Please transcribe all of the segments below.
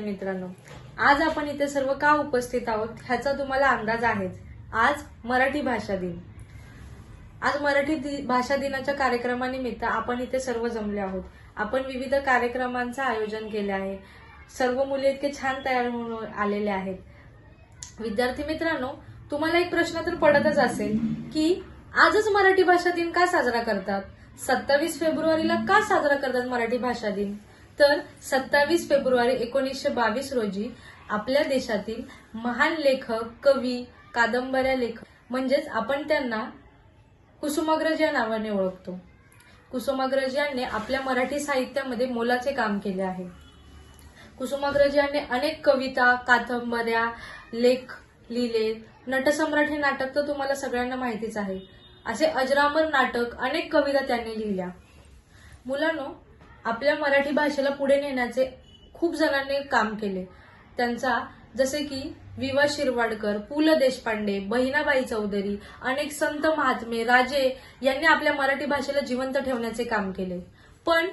विद्यार्थी मित्रांनो. आज आपण इथे सर्व का उपस्थित आहोत ह्याचा तुम्हाला अंदाज आहेच. आज मराठी भाषा दिन. आज मराठी दि- भाषा दिनाच्या कार्यक्रमानिमित्त आपण इथे सर्व जमले आहोत. आपण विविध कार्यक्रमांचं आयोजन केले आहे. सर्व मुले इतके छान तयार होऊन आलेले आहेत. विद्यार्थी मित्रांनो तुम्हाला एक प्रश्न तर पडतच असेल की आजच मराठी भाषा दिन का साजरा करतात? सत्तावीस फेब्रुवारीला का साजरा करतात मराठी भाषा दिन? तर सत्तावीस फेब्रुवारी एकोणीसशे बावीस रोजी आपल्या देशातील महान लेखक कवी कादंबऱ्या लेखक म्हणजेच आपण त्यांना कुसुमाग्रज या नावाने ओळखतो. कुसुमाग्रज यांनी आपल्या मराठी साहित्यामध्ये मोलाचे काम केले आहे. कुसुमाग्रज यांनी अनेक कविता कादंबऱ्या लेख लिहिले नटसम्राट हे नाटक तर तुम्हाला सगळ्यांना माहितीच आहे. असे अजरामर नाटक अनेक कविता त्यांनी लिहिल्या. मुलांनो आपल्या मराठी भाषेला पुढे नेण्याचे खूप जणांनी काम केले. त्यांचा जसे की विवा शिरवाडकर पु ल देशपांडे बहिणाबाई चौधरी अनेक संत महात्मे राजे यांनी आपल्या मराठी भाषेला जिवंत ठेवण्याचे काम केले. पण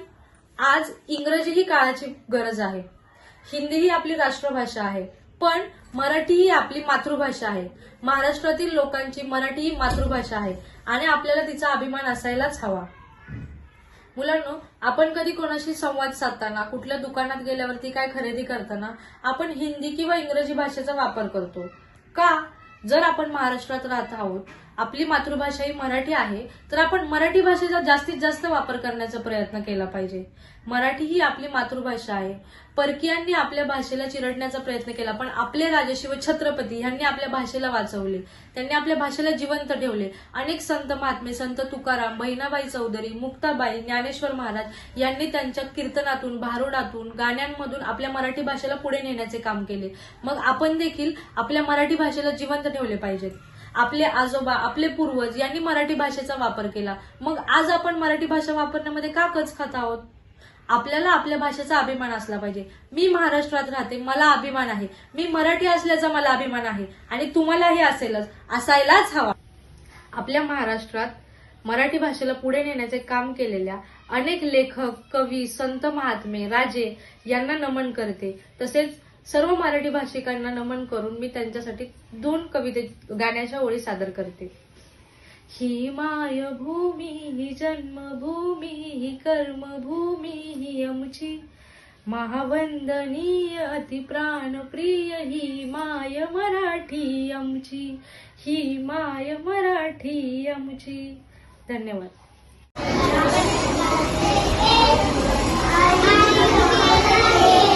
आज इंग्रजी ही काळाची गरज आहे. हिंदी ही आपली राष्ट्रभाषा आहे. पण मराठी ही आपली मातृभाषा आहे. महाराष्ट्रातील लोकांची मराठी ही मातृभाषा आहे आणि आपल्याला तिचा अभिमान असायलाच हवा. मुलांनो आपण कधी कोणाशी संवाद साधताना कुठल्या दुकानात गेल्यावरती काय खरेदी करताना आपण हिंदी किंवा इंग्रजी भाषेचा वापर करतो? का? जर आपण महाराष्ट्रात राहत आहोत आपली मातृभाषा ही मराठी आहे तर आपण मराठी भाषेचा जास्तीत जास्त वापर करण्याचा प्रयत्न केला पाहिजे. मराठी ही आपली मातृभाषा आहे. परकीयांनी आपल्या भाषेला चिरडण्याचा प्रयत्न केला पण आपले राजशिव छत्रपती यांनी आपल्या भाषेला वाचवले. त्यांनी आपल्या भाषेला जिवंत ठेवले. अनेक संत महात्मे संत तुकाराम बहिणाबाई चौधरी मुक्ताबाई ज्ञानेश्वर महाराज यांनी त्यांच्या कीर्तनातून भारुडातून गाण्यांमधून आपल्या मराठी भाषेला पुढे नेण्याचे काम केले. मग आपण देखील आपल्या मराठी भाषेला जिवंत ठेवले पाहिजेत. आपले आजोबा आपले पूर्वज यांनी मराठी भाषेचा वापर केला. मग आज आपण मराठी भाषा वापरण्यामध्ये का कच खात आहोत? आपल्याला आपल्या भाषेचा अभिमान असला पाहिजे. मी महाराष्ट्रात राहते मला अभिमान आहे. मी मराठी असल्याचा मला अभिमान आहे. आणि तुम्हालाही असेलच असायलाच हवा. आपल्या महाराष्ट्रात मराठी भाषेला पुढे नेण्याचे काम केलेल्या अनेक लेखक कवी संत महात्मे राजे यांना नमन करते. तसेच सर्व मराठी भाषिकांना नमन करून मी त्यांच्यासाठी दोन कविते गाण्याच्या ओळी सादर करते. ही मायभूमी ही जन्मभूमी ही कर्मभूमी ही आमची महावंदनीय अति प्राणप्रिय ही माय मराठी आमची ही माय मराठी आमची धन्यवाद. केला